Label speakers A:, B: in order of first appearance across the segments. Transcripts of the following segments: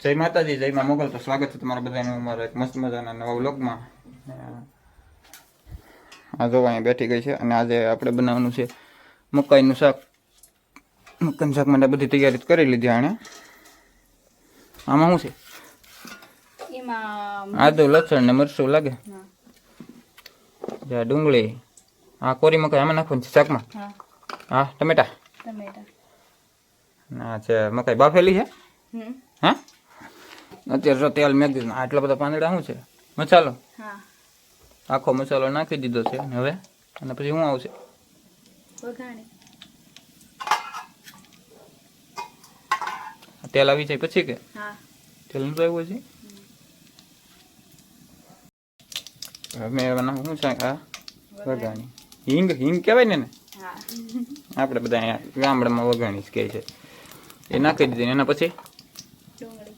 A: જય માતાજી જય માં મોગલ. તો સ્વાગત છે તમારા બધાનું અમારા એક મસ્ત મજાના નવા વ્લોગમાં. આ જો અહીંયા બેઠી ગઈ છે અને આજે આપણે બનાવવાનું છે મકાઈનું શાક. મકાઈનું શાક માટે બધી તૈયારી કરી લીધી આણે. આમાં શું છે? આદુ લસણ ને મરચું લાગે. ડુંગળી. આ કોરી મકાઈ આમાં નાખવાનું છે શાકમાં?
B: હા.
A: હા ટમેટા?
B: ટમેટા.
A: ના છે મકાઈ બાફેલી છે? હા? અત્યારે જો તેલ મેં દીધું. આટલા બધા પાંદડા શું છે? મસાલો? આખો મસાલો નાખી દીધો છે. હવે? અને પછી શું આવશે? તેલ આવી જાય પછી કે? તેલનું આવ્યું છે મેં શું છે? આ વઘાણી. હિંગ? હિંગ કહેવાય ને આપણે બધા અહીંયા ગામડામાં વઘાણી જ કહે છે. એ નાખી દીધી ને એના પછી
B: ડુંગળી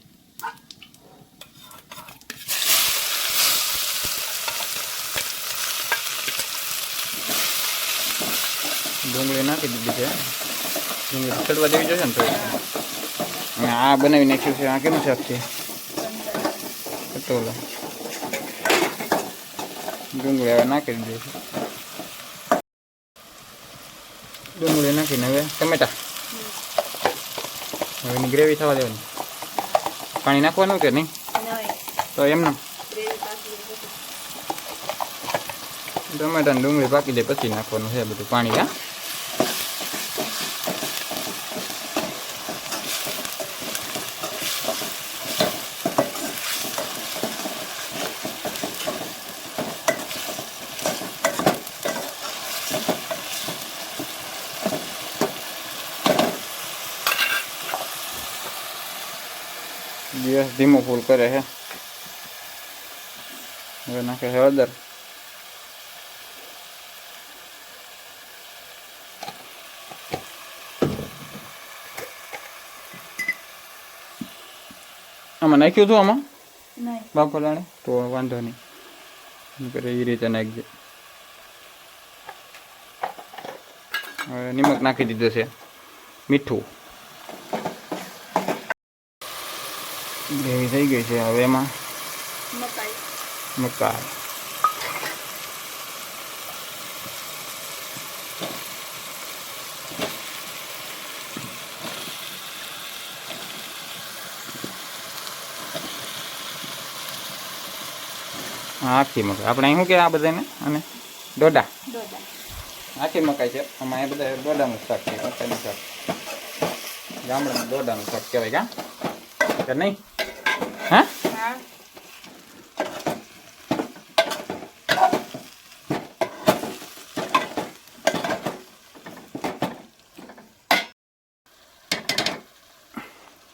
A: ડુંગળી નાખી દીધી છે ડુંગળી ચડવા દેવી જોઈએ ને થોડી અને આ બનાવી નાખ્યું છે આ કેનું શાક છે પટોલો ડુંગળી હવે નાખી દીધી છે ડુંગળી નાખીને હવે ટમેટા હવે એની ગ્રેવી થવા દેવાની પાણી નાખવાનું કે નહીં
B: નહીં
A: તો એમને
B: ગ્રેવી પાકી પછી
A: ટમેટા ને ડુંગળી પાકી જાય પછી નાખવાનું છે બધું પાણી હા ગેસ ધીમો ફૂલ કરે છે. હવે નાખે છે હળદર. આમાં નાખ્યું હતું આમાં?
B: નહીં.
A: બાફલાણે? તો વાંધો નહીં. કરે એ રીતે નાખજે. હવે નિમક નાખી દીધું છે. મીઠું. ગ્રેવી થઈ ગઈ છે હવે એમાં
B: મકાઈ.
A: મકાઈ. આખી મકાઈ. આપણે શું કે આ બધાને? અને દોડા આખી મકાઈ છે. આમાં એ બધા દોડાનું શાક છે. મકાઈનું શાક. ગામડામાં દોડાનું શાક કહેવાય કા? કે નહીં? હા?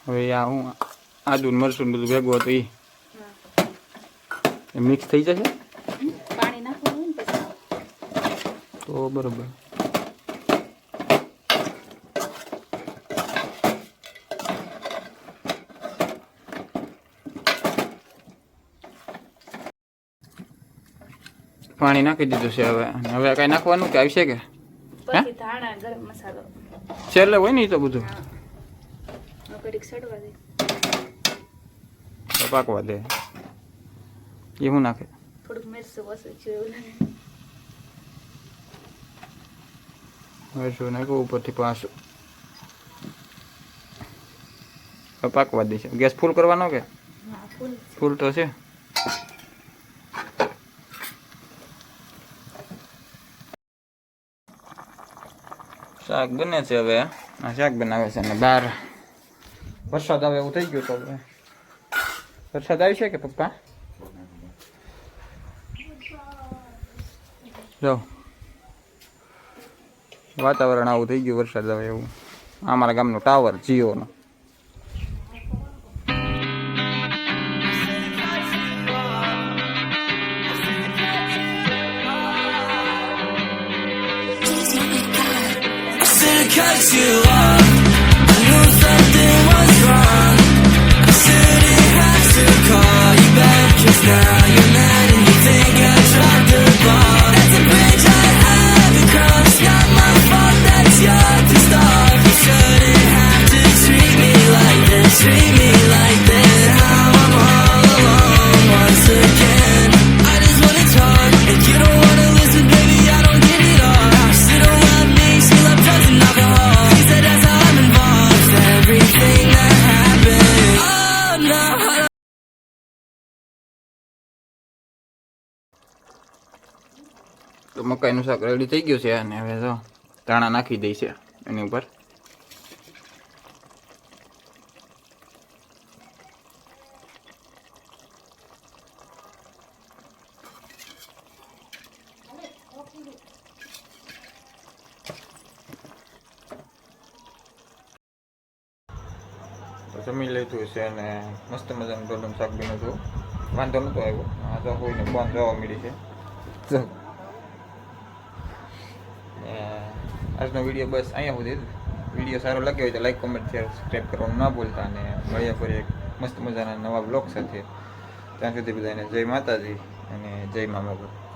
A: હવે આ હું આદુ મરસું બધું ભેગું હતું એ મિક્સ થઈ જશે? તો બરોબર. પાણી નાખી દીધું છે હવે. હવે કઈ નાખવાનું કે આવશે કે? છેલ્લે હોય ને એ તો બધું? પાકવા દે. એ હું નાખે?
B: મરચું
A: નાખ્યું ઉપરથી પાછું. પાકવા દે છે. ગેસ ફૂલ કરવાનો કે?
B: ફૂલ
A: ફૂલ તો છે. શાક બને છે હવે. આ શાક બનાવે છે અને બહાર વરસાદ આવે એવું થઈ ગયું તો હવે. વરસાદ આવી છે કે પપ્પા? જો. વાતાવરણ આવું થઈ ગયું વરસાદ આવે એવું. અમારા ગામનો ટાવર જીઓનો.
C: Cut you. I knew something was wrong. I shouldn't have to call you now you're mad and you think I dropped the. That's a bridge I had to cross. Not my fault. You shouldn't have to treat me like this.
A: તો મકાઈનું શાક ready થઈ ગયું છે અને હવે જો ધાણા નાખી દઈ છે એની ઉપર. જમી લીધું છે અને મસ્ત મજાનું ડોલન શાક બન્યું હતું. વાંધો નહોતો આવ્યો. આ તો કોઈને ફોન જોવા મળી છે. આજનો વીડિયો બસ અહીંયા સુધી વીડિયો સારો લાગ્યો હોય તો લાઈક કોમેન્ટ શેર સબસ્ક્રાઈબ કરવાનું ના ભૂલતા અને મળ્યા ફરી એક મસ્ત મજાના નવા બ્લોગ સાથે. ત્યાં સુધી બધાને જય માતાજી અને જય મા બાબા